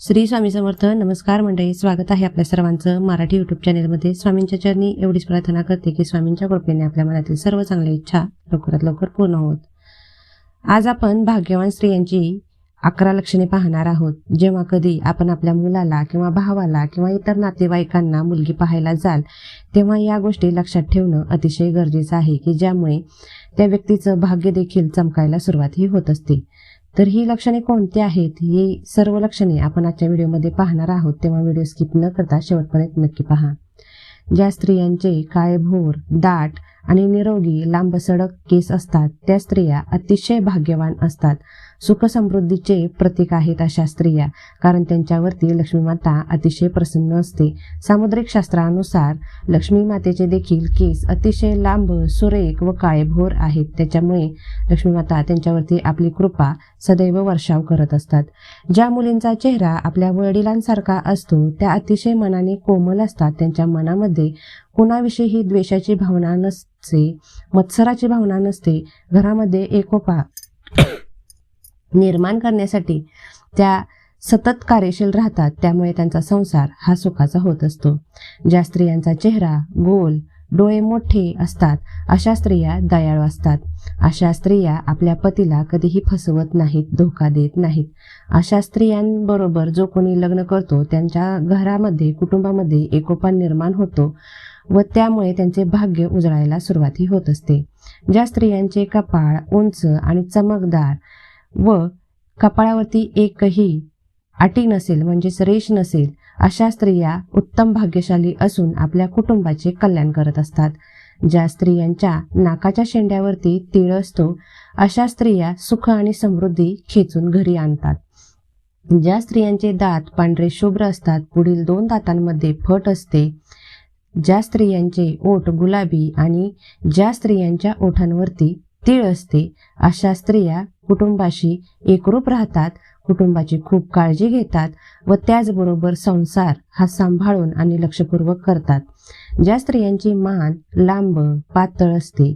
श्री स्वामी समर्थ नमस्कार मंडळी स्वागत आहे आपल्या सर्वांचं मराठी युट्यूब चॅनेलमध्ये स्वामींच्या चरणी एवढीच प्रार्थना करते की स्वामींच्या कृपेने आपल्या मनातील सर्व चांगल्या इच्छा लवकरात लवकर पूर्ण होत. आज आपण भाग्यवान स्त्रियांची अकरा लक्षणे पाहणार आहोत. जेव्हा कधी आपण आपल्या मुलाला किंवा भावाला किंवा इतर नातेवाईकांना मुलगी पाहायला जाल तेव्हा या गोष्टी लक्षात ठेवणं अतिशय गरजेचं आहे की ज्यामुळे त्या व्यक्तीचं भाग्य देखील चमकायला सुरुवातही होत असते. तर ही लक्षणे कोणती आहेत ही सर्व लक्षणे आपण आजच्या व्हिडिओमध्ये पाहणार आहोत. तेव्हा व्हिडिओ स्किप न करता शेवटपर्यंत नक्की पहा. ज्या स्त्रियांचे काळेभोर दाट आणि निरोगी लांबसडक केस असतात त्या स्त्रिया अतिशय भाग्यवान असतात. सुखसमृद्धीचे प्रतीक आहेत अशा स्त्रिया कारण त्यांच्यावरती लक्ष्मी माता अतिशय प्रसन्न असते. सामुद्रिक शास्त्रानुसार लक्ष्मी मातेचे देखील केस अतिशय लांब सुरेख व काळेभोर आहेत. त्याच्यामुळे लक्ष्मी माता त्यांच्यावरती आपली कृपा सदैव वर्षाव करत असतात. ज्या मुलींचा चेहरा आपल्या वडिलांसारखा असतो त्या अतिशय मनाने कोमल असतात. त्यांच्या मनामध्ये कुणाविषयीही द्वेषाची भावना नसते मत्सराची भावना नसते. घरामध्ये एकोपा निर्माण करण्यासाठी त्या सतत कार्यशील राहतात त्यामुळे त्यांचा संसार हा सुखाचा होत असतो. ज्या स्त्रियांचा चेहरा गोल डोळे मोठे असतात अशा स्त्रिया दयाळू असतात. अशा स्त्रिया आपल्या पतीला कधीही फसवत नाहीत धोका देत नाहीत. अशा स्त्रियांबरोबर जो कोणी लग्न करतो त्यांच्या घरामध्ये कुटुंबामध्ये एकोपा निर्माण होतो व त्यामुळे त्यांचे भाग्य उजळायला सुरुवाती होत असते. ज्या स्त्रियांचे कपाळ उंच आणि चमकदार व कपाळावरती एकही अटी नसेल म्हणजेच रेष नसेल अशा स्त्रिया उत्तम भाग्यशाली असून आपल्या कुटुंबाचे कल्याण करत असतात. ज्या स्त्रियांच्या नाकाच्या शेंड्यावरती तिळ असतो अशा स्त्रिया सुख आणि समृद्धी खेचून घरी आणतात. ज्या स्त्रियांचे दात पांढरे शुभ्र असतात पुढील दोन दातांमध्ये फट असते. ज्या स्त्रियांचे ओठ गुलाबी आणि ज्या स्त्रियांच्या ओठांवरती तीळ असते अशा स्त्रिया कुटुंबाशी एकरूप राहतात कुटुंबाची खूप काळजी घेतात व त्याचबरोबर संसार हा सांभाळून आणि लक्षपूर्वक करतात. ज्या स्त्रियांची मान लांब पातळ असते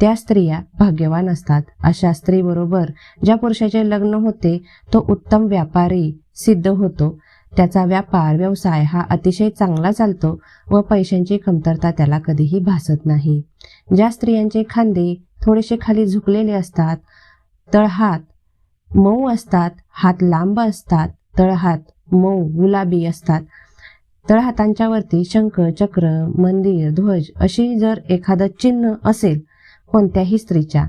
त्या स्त्रिया भाग्यवान असतात. अशा स्त्रीबरोबर ज्या पुरुषाचे लग्न होते तो उत्तम व्यापारी सिद्ध होतो. त्याचा व्यापार व्यवसाय हा अतिशय चांगला चालतो व पैशांची कमतरता त्याला कधीही भासत नाही. ज्या स्त्रियांचे खांदे थोडेसे खाली झुकलेले असतात तळहात मऊ असतात हात लांब असतात तळहात मऊ गुलाबी असतात. तळहातांच्या वरती शंख चक्र मंदिर ध्वज अशी जर एखादं चिन्ह असेल कोणत्याही स्त्रीच्या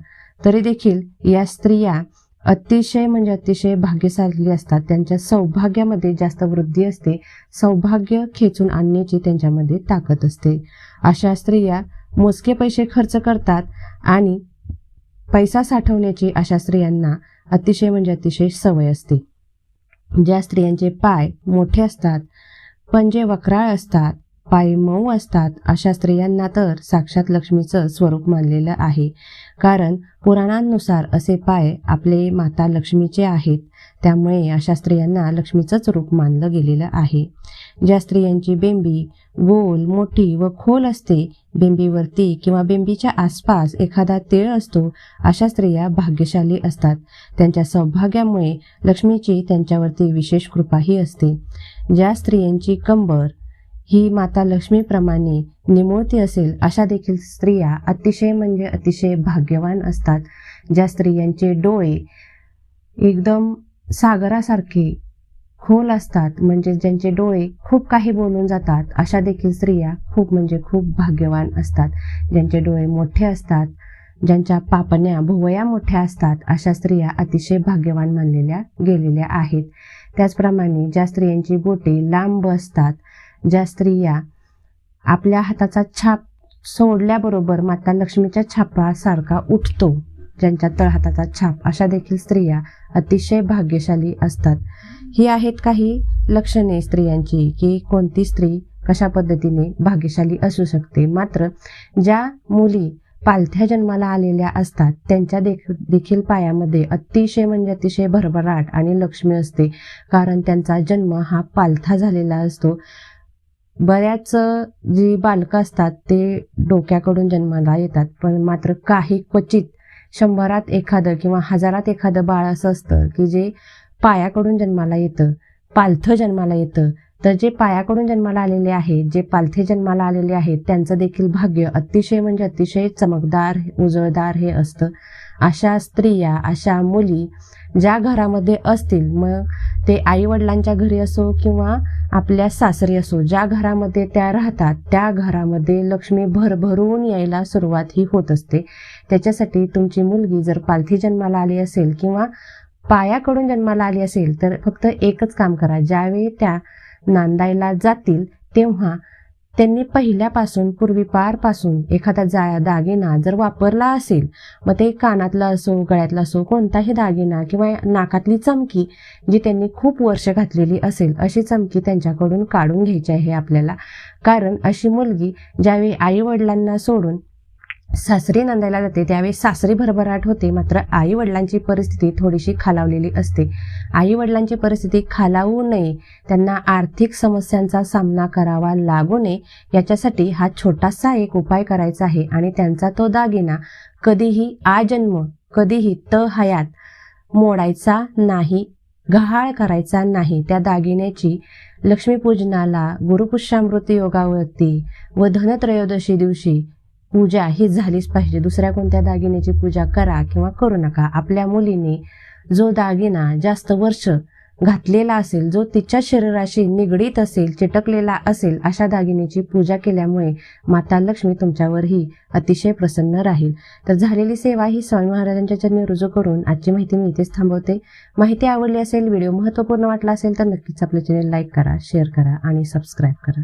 तरी देखील या स्त्रिया अतिशय म्हणजे अतिशय भाग्यशाली असतात. त्यांच्या सौभाग्यामध्ये जास्त वृद्धी असते. सौभाग्य खेचून आणण्याची त्यांच्यामध्ये ताकद असते. अशा स्त्रिया मोजके पैसे खर्च करतात आणि पैसा साठवण्याची अशा स्त्रियांना अतिशय म्हणजे अतिशय सवय असते. ज्या स्त्रियांचे पाय मोठे असतात पंजे वक्राळ असतात पाय मऊ असतात अशा स्त्रियांना तर साक्षात लक्ष्मीचं स्वरूप मानलेलं आहे. कारण पुराणांनुसार असे पाय आपले माता लक्ष्मीचे आहेत त्यामुळे अशा स्त्रियांना लक्ष्मीचंच रूप मानलं गेलेलं आहे. ज्या स्त्रियांची बेंबी गोल मोठी व खोल असते बेंबीवरती किंवा बेंबीच्या आसपास एखादा तेळ असतो अशा स्त्रिया भाग्यशाली असतात. त्यांच्या सौभाग्यामुळे लक्ष्मीची त्यांच्यावरती विशेष कृपाही असते. ज्या स्त्रियांची कंबर ही माता लक्ष्मीप्रमाणे निमोळती असेल अशा देखील स्त्रिया अतिशय म्हणजे अतिशय भाग्यवान असतात ज्या स्त्रियांचे डोळे एकदम सागरासारखे खोल असतात म्हणजे ज्यांचे डोळे खूप काही बोलून जातात अशा देखील स्त्रिया खूप म्हणजे खूप भाग्यवान असतात. ज्यांचे डोळे मोठे असतात ज्यांच्या पापण्या भुवया मोठ्या असतात अशा स्त्रिया अतिशय भाग्यवान मानलेल्या गेलेल्या आहेत. त्याचप्रमाणे ज्या स्त्रियांची बोटे लांब असतात ज्या स्त्रिया आपल्या हाताचा छाप सोडल्याबरोबर माता लक्ष्मीच्या छापासारखा उठतो ज्यांच्या तळहाताचा छाप अशा देखील स्त्रिया अतिशय भाग्यशाली असतात. ही आहेत काही लक्षणे स्त्रियांची की कोणती स्त्री कशा पद्धतीने भाग्यशाली असू शकते. मात्र ज्या मुली पालथ्या जन्माला आलेल्या असतात त्यांच्या देख देखील पायामध्ये अतिशय म्हणजे अतिशय भरभराट आणि लक्ष्मी असते. कारण त्यांचा जन्म हा पालथा झालेला असतो. बऱ्याच जी बालकं असतात ते डोक्याकडून जन्माला येतात पण मात्र काही क्वचित शंभरात एखादं किंवा हजारात एखादं बाळ असं असतं की जे पायाकडून जन्माला येतं पालथं जन्माला येतं. तर जे पायाकडून जन्माला आलेले आहेत जे पालथे जन्माला आलेले आहेत त्यांचं देखील भाग्य अतिशय म्हणजे अतिशय चमकदार उजळदार हे असतं. अशा स्त्रिया अशा मुली ज्या घरामध्ये असतील मग ते आई वडिलांच्या घरी असो किंवा आपल्या सासरी असो ज्या घरामध्ये त्या राहतात त्या घरामध्ये लक्ष्मी भरभरून यायला सुरुवात ही होत असते. त्याच्यासाठी तुमची मुलगी जर पालथी जन्माला आली असेल किंवा पायाकडून जन्माला आली असेल तर फक्त एकच काम करा. ज्यावेळी त्या नांदायला जातील तेव्हा त्यांनी पहिल्यापासून पूर्वीपारपासून एखादा जा दागिना जर वापरला असेल मग ते कानातला असो गळ्यातला असो कोणताही दागिना किंवा नाकातली चमकी जी त्यांनी खूप वर्ष घातलेली असेल अशी चमकी त्यांच्याकडून काढून घ्यायची आहे आपल्याला. कारण अशी मुलगी ज्यावेळी आई वडिलांना सोडून सासरी नंदायला जाते. त्यावेळी सासरी भरभराट होते. मात्र आई वडिलांची परिस्थिती थोडीशी खालावलेली असते. आई वडिलांची परिस्थिती खालावू नये. त्यांना आर्थिक समस्यांचा सामना करावा लागू नये. याच्यासाठी हा छोटासा एक उपाय करायचा आहे आणि त्यांचा तो दागिना कधीही आजन्म कधीही त हयात मोडायचा नाही गहाळ करायचा नाही. त्या दागिन्याची लक्ष्मीपूजनाला गुरुपुष्यामृत योगावरती व धनत्रयोदशी दिवशी पूजा ही झालीच पाहिजे. दुसऱ्या कोणत्या दागिन्याची पूजा करा किंवा करू नका. आपल्या मुलीने जो दागिना जास्त वर्ष घातलेला असेल जो तिच्या शरीराशी निगडीत असेल चिटकलेला असेल अशा दागिन्याची पूजा केल्यामुळे माता लक्ष्मी तुमच्यावरही अतिशय प्रसन्न राहील. तर झालेली सेवा ही स्वामी महाराजांच्या चरणी रुजू करून आजची माहिती मी इथेच थांबवते. माहिती आवडली असेल व्हिडिओ महत्त्वपूर्ण वाटला असेल तर नक्कीच आपले चॅनेल लाईक करा शेअर करा आणि सबस्क्राईब करा.